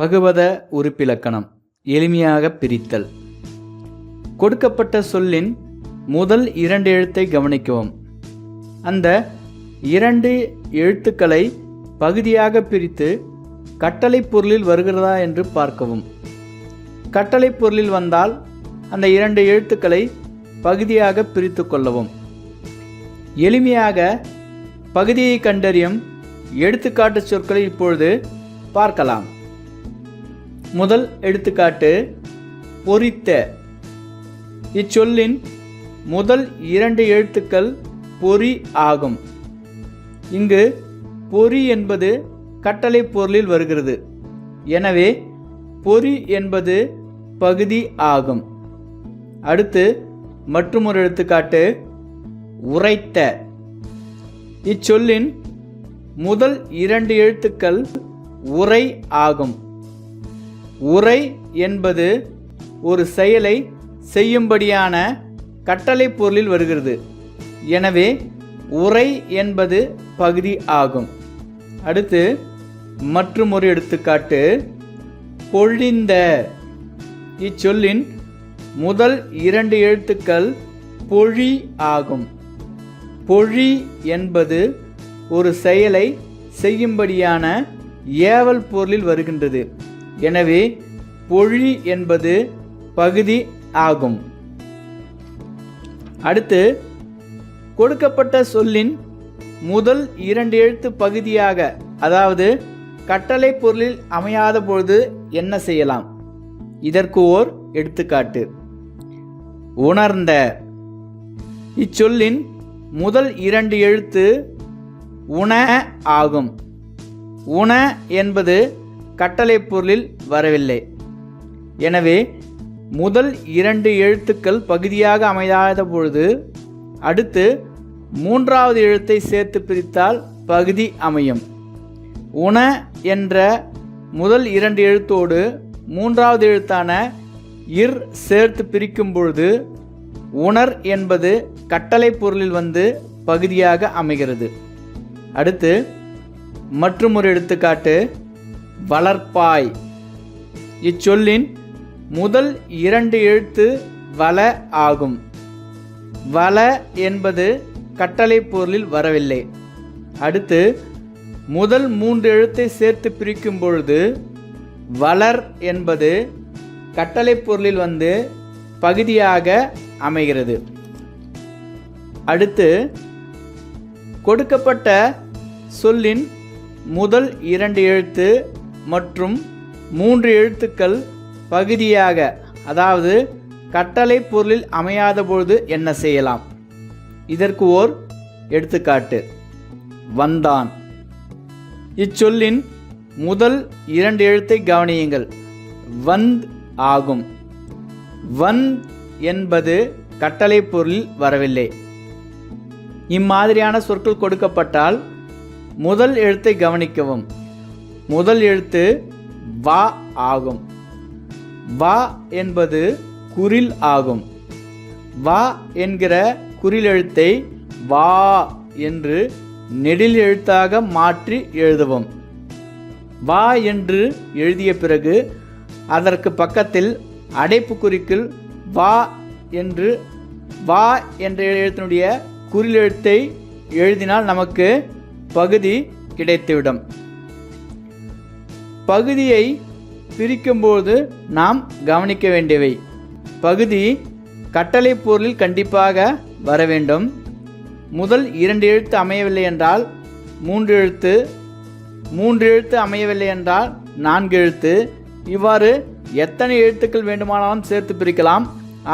பகுபத உறுப்பிலக்கணம் எளிமையாக பிரித்தல். கொடுக்கப்பட்ட சொல்லின் முதல் இரண்டு எழுத்தை கவனிக்கவும். அந்த இரண்டு எழுத்துக்களை பகுதியாக பிரித்து கட்டளை பொருளில் வருகிறதா என்று பார்க்கவும். கட்டளை பொருளில் வந்தால் அந்த இரண்டு எழுத்துக்களை பகுதியாக பிரித்து கொள்ளவும். எளிமையாக பகுதியை கண்டறியும் எடுத்துக்காட்டு சொற்களை இப்பொழுது பார்க்கலாம். முதல் எடுத்துக்காட்டு பொறித்த. இச்சொல்லின் முதல் இரண்டு எழுத்துக்கள் பொறி ஆகும். இங்கு பொறி என்பது கட்டளை பொருளில் வருகிறது. எனவே பொறி என்பது பகுதி ஆகும். அடுத்து மற்றுமொரு எடுத்துக்காட்டு உரைத்த. இச்சொல்லின் முதல் இரண்டு எழுத்துக்கள் உரை ஆகும். உரை என்பது ஒரு செயலை செய்யும்படியான கட்டளை பொருளில் வருகிறது. எனவே உரை என்பது பகுதி ஆகும். அடுத்து மற்றும் ஒரு எடுத்துக்காட்டு. பொழிந்த இச்சொல்லின் முதல் இரண்டு எழுத்துக்கள் பொழி ஆகும். பொழி என்பது ஒரு செயலை செய்யும்படியான ஏவல் பொருளில் வருகின்றது. எனவே பொழி என்பது பகுதி ஆகும். அடுத்து கொடுக்கப்பட்ட சொல்லின் முதல் இரண்டு எழுத்து பகுதியாக அதாவது கட்டளை பொருளில் அமையாத பொழுது என்ன செய்யலாம்? இதற்கு ஓர் எடுத்துக்காட்டு. உணர்ந்த. இச்சொல்லின் முதல் இரண்டு எழுத்து உண ஆகும். உண என்பது கட்டளை பொருளில் வரவில்லை. எனவே முதல் இரண்டு எழுத்துக்கள் பகுதியாக அமையாத பொழுது அடுத்து மூன்றாவது எழுத்தை சேர்த்து பிரித்தால் பகுதி அமையும். உண என்ற முதல் இரண்டு எழுத்தோடு மூன்றாவது எழுத்தான இர் சேர்த்து பிரிக்கும் பொழுது உணர் என்பது கட்டளை பொருளில் வந்து பகுதியாக அமைகிறது. அடுத்து மற்றும் ஒரு எடுத்துக்காட்டு வளர்ப்பாய். இச்சொல்லின் முதல் இரண்டு எழுத்து வள ஆகும். வள என்பது கட்டளை பொருளில் வரவில்லை. அடுத்து முதல் மூன்று எழுத்தை சேர்த்து பிரிக்கும் பொழுது வளர் என்பது கட்டளை பொருளில் வந்து பகுதியாக அமைகிறது. அடுத்து கொடுக்கப்பட்ட சொல்லின் முதல் இரண்டு எழுத்து மற்றும் மூன்று எழுத்துக்கள் பகுதியாக அதாவது கட்டளை பொருளில் அமையாத பொழுது என்ன செய்யலாம்? இதற்கு ஓர் எடுத்துக்காட்டு. வந்தான். இச்சொல்லின் முதல் இரண்டு எழுத்தை கவனியுங்கள். வந்த் ஆகும். வந்த் என்பது கட்டளை பொருளில் வரவில்லை. இம்மாதிரியான சொற்கள் கொடுக்கப்பட்டால் முதல் எழுத்தை கவனிக்கவும். முதல் எழுத்து வா ஆகும். வா என்பது குரில் ஆகும். வா என்கிற குறில் எழுத்தை வா என்று நெடில் எழுத்தாக மாற்றி எழுதுவோம். வா என்று எழுதிய பிறகு அதற்கு பக்கத்தில் அடைப்புக்குறிக்குள் வா என்று வா என்ற எழுத்தினுடைய குறில் எழுத்தை எழுதினால் நமக்கு பகுதி கிடைத்துவிடும். பகுதியை பிரிக்கும்போது நாம் கவனிக்க வேண்டியவை. பகுதி கட்டளை பொருளில் கண்டிப்பாக வர வேண்டும். முதல் இரண்டு எழுத்து அமையவில்லை என்றால் மூன்று எழுத்து மூன்று எழுத்து அமையவில்லை என்றால் நான்கு எழுத்து. இவ்வாறு எத்தனை எழுத்துக்கள் வேண்டுமானாலும் சேர்த்து பிரிக்கலாம்.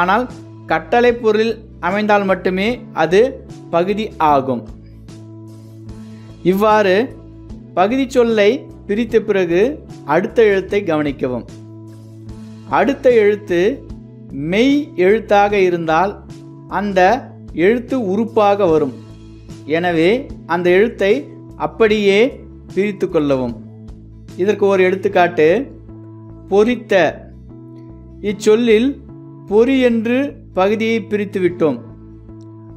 ஆனால் கட்டளை பொருளில் அமைந்தால் மட்டுமே அது பகுதி ஆகும். இவ்வாறு பகுதி சொல்லை பிரித்த பிறகு அடுத்த எழுத்தை கவனிக்கவும். அடுத்த எழுத்து மெய் எழுத்தாக இருந்தால் அந்த எழுத்து உறுப்பாக வரும். எனவே அந்த எழுத்தை அப்படியே பிரித்து கொள்ளவும். இதற்கு ஒரு எடுத்துக்காட்டு பொறித்த. இச்சொல்லில் பொறி என்று பகுதியை பிரித்து விட்டோம்.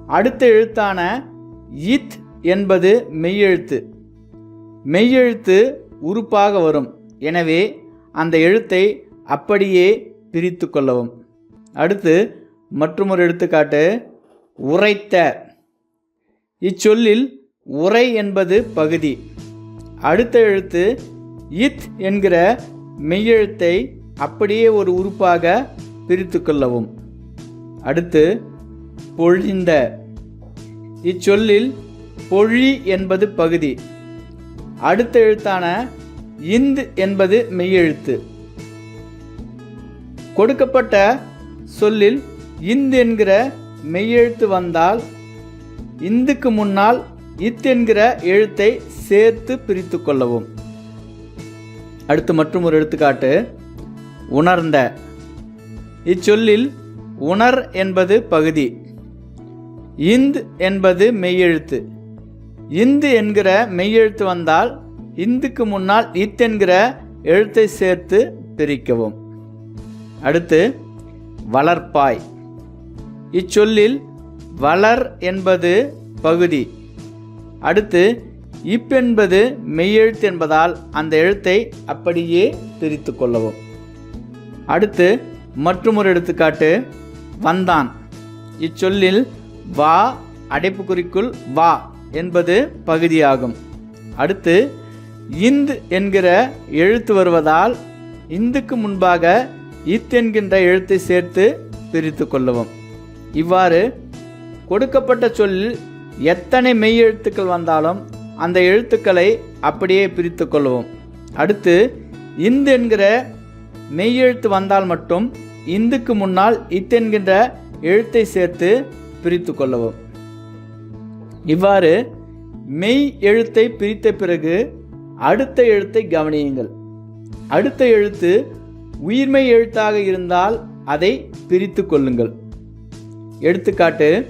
அடுத்த எழுத்தான இத் என்பது மெய்யெழுத்து மெய்யெழுத்து உறுப்பாக வரும். எனவே அந்த எழுத்தை அப்படியே பிரித்து கொள்ளவும். அடுத்து மற்றொரு எடுத்துக்காட்டு உரைத்த. இச்சொல்லில் உரை என்பது பகுதி. அடுத்த எழுத்து இத் என்கிற மெய்யெழுத்தை அப்படியே ஒரு உறுப்பாக பிரித்து கொள்ளவும். அடுத்து பொழிந்த. இச்சொல்லில் பொழி என்பது பகுதி. அடுத்த எழுத்தான இந்து என்பது மெய்யெழுத்து. கொடுக்கப்பட்ட சொல்லில் இந்து என்கிற மெய்யெழுத்து வந்தால் இந்துக்கு முன்னால் இத் என்கிற எழுத்தை சேர்த்து பிரித்து கொள்ளவும். அடுத்து மற்றும் ஒரு எடுத்துக்காட்டு உணர்ந்த. இச்சொல்லில் உணர் என்பது பகுதி இந்த் என்பது மெய்யெழுத்து. இந்து என்கிற மெய்யெழுத்து வந்தால் இந்துக்கு முன்னால் இத் என்கிற எழுத்தை சேர்த்து பிரிக்கவும். அடுத்து வளர்ப்பாய். இச்சொல்லில் வளர் என்பது பகுதி. அடுத்து இப் என்பது மெய்யெழுத்து என்பதால் அந்த எழுத்தை அப்படியே பிரித்து கொள்ளவும். அடுத்து மற்றொரு எடுத்துக்காட்டு வந்தான். இச்சொல்லில் வா அடைப்புக்குறிக்குள் வா. என்பது பகுதியாகும். அடுத்து இந்து என்கிற எழுத்து வருவதால் இந்துக்கு முன்பாக இத் என்கின்ற எழுத்தை சேர்த்து பிரித்து கொள்ளவும். இவ்வாறு கொடுக்கப்பட்ட சொல்லில் எத்தனை மெய் எழுத்துக்கள் வந்தாலும் அந்த எழுத்துக்களை அப்படியே பிரித்து கொள்வோம் அடுத்து இந்து என்கிற மெய்யெழுத்து வந்தால் மட்டும் இந்துக்கு முன்னால் இத் என்கின்ற எழுத்தை சேர்த்து பிரித்து கொள்ளவும். இவ்வாறு மெய் எழுத்தை பிரித்த பிறகு அடுத்த எழுத்தை கவனியுங்கள். அடுத்த எழுத்து உயிர்மெய் எழுத்தாக இருந்தால் அதை பிரித்து கொள்ளுங்கள். எடுத்துக்காட்டு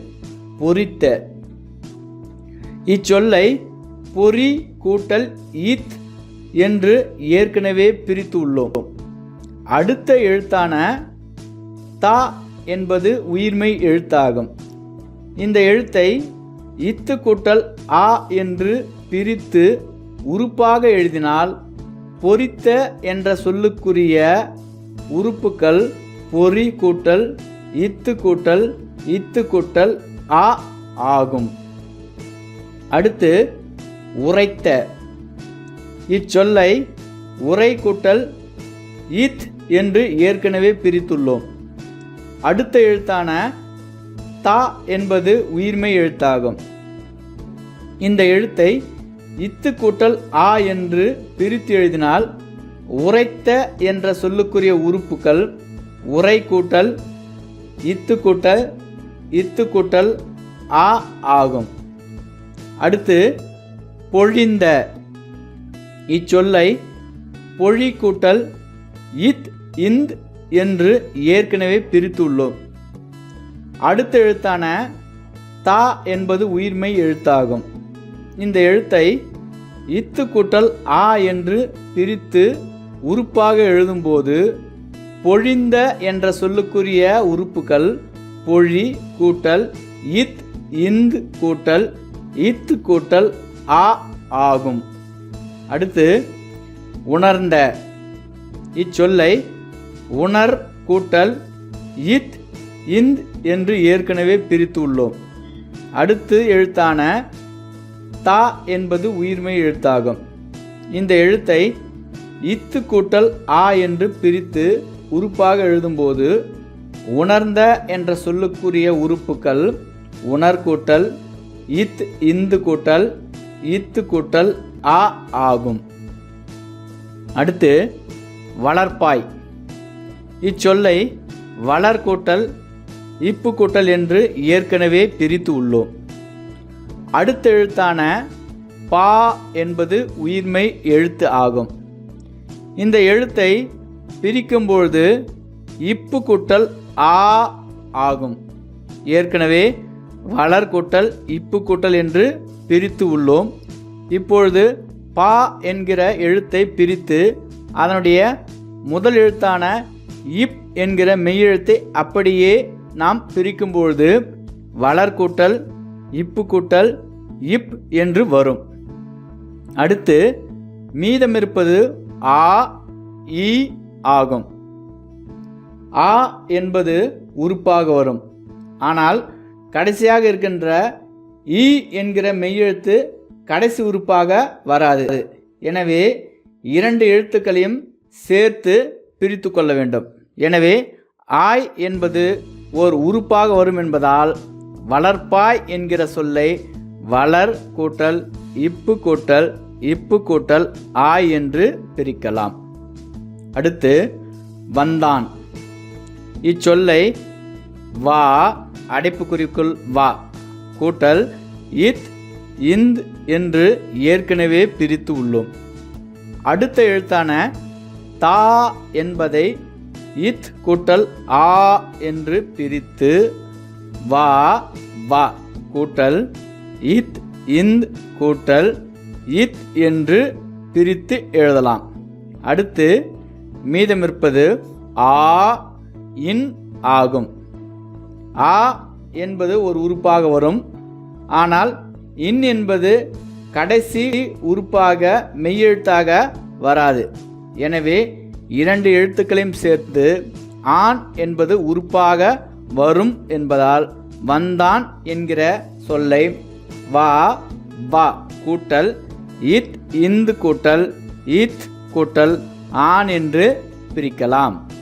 பொறித்த. இச்சொல்லை பொறி கூட்டல் ஈத் என்று ஏற்கனவே பிரித்து உள்ளோம். அடுத்த எழுத்தான தா என்பது உயிர்மெய் எழுத்தாகும். இந்த எழுத்தை இத்து கூட்டல் ஆ என்று பிரித்து உறுப்பாக எழுதினால் பொறித்த என்ற சொல்லுக்குரிய உறுப்புக்கள் பொறி கூட்டல் இத்து கூட்டல் இத்து கூட்டல் ஆ ஆகும். அடுத்து உரைத்த. இச்சொல்லை உரை கூட்டல் இத் என்று ஏற்கனவே பிரித்துள்ளோம். அடுத்த எழுத்தான தா என்பது உயிர்மெய் எழுத்தாகும். இந்த எழுத்தை இத்து கூட்டல் ஆ என்று பிரித்து எழுதினால் உரைத்த என்ற சொல்லுக்குரிய உறுப்புகள் உரை கூட்டல் இத்து கூட்டல் இத்து கூட்டல் ஆ ஆகும். அடுத்து பொழிந்த. இச்சொல்லை பொழி கூட்டல் இத் இந்த் என்று ஏற்கனவே பிரித்துள்ளோம். அடுத்த எழுத்தான தா என்பது உயிர்மெய் எழுத்தாகும். இந்த எழுத்தை இத்து கூட்டல் ஆ என்று பிரித்து உறுப்பாக எழுதும்போது பொழிந்த என்ற சொல்லுக்குரிய உறுப்புகள் பொழி கூட்டல் இத் இந்து கூட்டல் இத்து கூட்டல் ஆ ஆகும். அடுத்து உணர்ந்த இச்சொல்லை உணர் கூட்டல் இத் இந்த் என்று ஏற்கனவே பிரித்து உள்ளோம் அடுத்து எழுத்தான தா என்பது உயிர்மெய் எழுத்தாகும். இந்த எழுத்தை இத்து கூட்டல் ஆ என்று பிரித்து உறுப்பாக எழுதும்போது உணர்ந்த என்ற சொல்லுக்குரிய உறுப்புகள் உணர்கூட்டல் இத் இந்து கூட்டல் இத்து கூட்டல் ஆ ஆகும். அடுத்து வளர்ப்பாய். இச்சொல்லை வளர்கூட்டல் இப்பு கூட்டல் என்று ஏற்கனவே பிரித்து உள்ளோம். அடுத்த எழுத்தான பா என்பது உயிர்மை எழுத்து ஆகும். இந்த எழுத்தை பிரிக்கும்பொழுது இப்பு கூட்டல் ஆ ஆகும். ஏற்கனவே வளர் கூட்டல் இப்பு கூட்டல் என்று பிரித்து உள்ளோம். இப்பொழுது பா என்கிற எழுத்தை பிரித்து அதனுடைய முதல் எழுத்தான இப் என்கிற மெய்யெழுத்தை அப்படியே நாம் பிரிக்கும்பொழுது வளர்கூட்டல் இப்பு கூட்டல் இப் என்று வரும். அடுத்து மீதமிருப்பது ஆ இ ஆகும். ஆ என்பது உறுப்பாக வரும். ஆனால் கடைசியாக இருக்கின்ற ஈ என்கிற மெய்யெழுத்து கடைசி உறுப்பாக வராது. எனவே இரண்டு எழுத்துக்களையும் சேர்த்து பிரித்து கொள்ள வேண்டும். எனவே ஆய் என்பது ஓர் உறுப்பாக வரும் என்பதால் வளர்ப்பாய் என்கிற சொல்லை வளர் கூட்டல் இப்பு கூட்டல் இப்பு கூட்டல் ஆய் என்று பிரிக்கலாம். அடுத்து வந்தான். இச்சொல்லை வா அடைப்புக்குறிக்குள் வா கூட்டல் இத் இந்த் என்று ஏற்கனவே பிரித்து உள்ளோம். அடுத்த எழுத்தான தா என்பதை இத் கூட்டல் ஆ என்று பிரித்து வா வா. கூட்டல் இத் இந்த் கூட்டல் இத் என்று பிரித்து எழுதலாம். அடுத்து மீதமிருப்பது ஆ இன் ஆகும். ஆ என்பது ஒரு உறுப்பாக வரும். ஆனால் இன் என்பது கடைசி உறுப்பாக மெய்யெழுத்தாக வராது. எனவே இரண்டு எழுத்துக்களையும் சேர்த்து ஆண் என்பது உறுப்பாக வரும் என்பதால் வந்தான் என்கிற சொல்லை வா வா கூட்டல் இத் இந்து கூட்டல் இத் கூட்டல் ஆண் என்று பிரிக்கலாம்.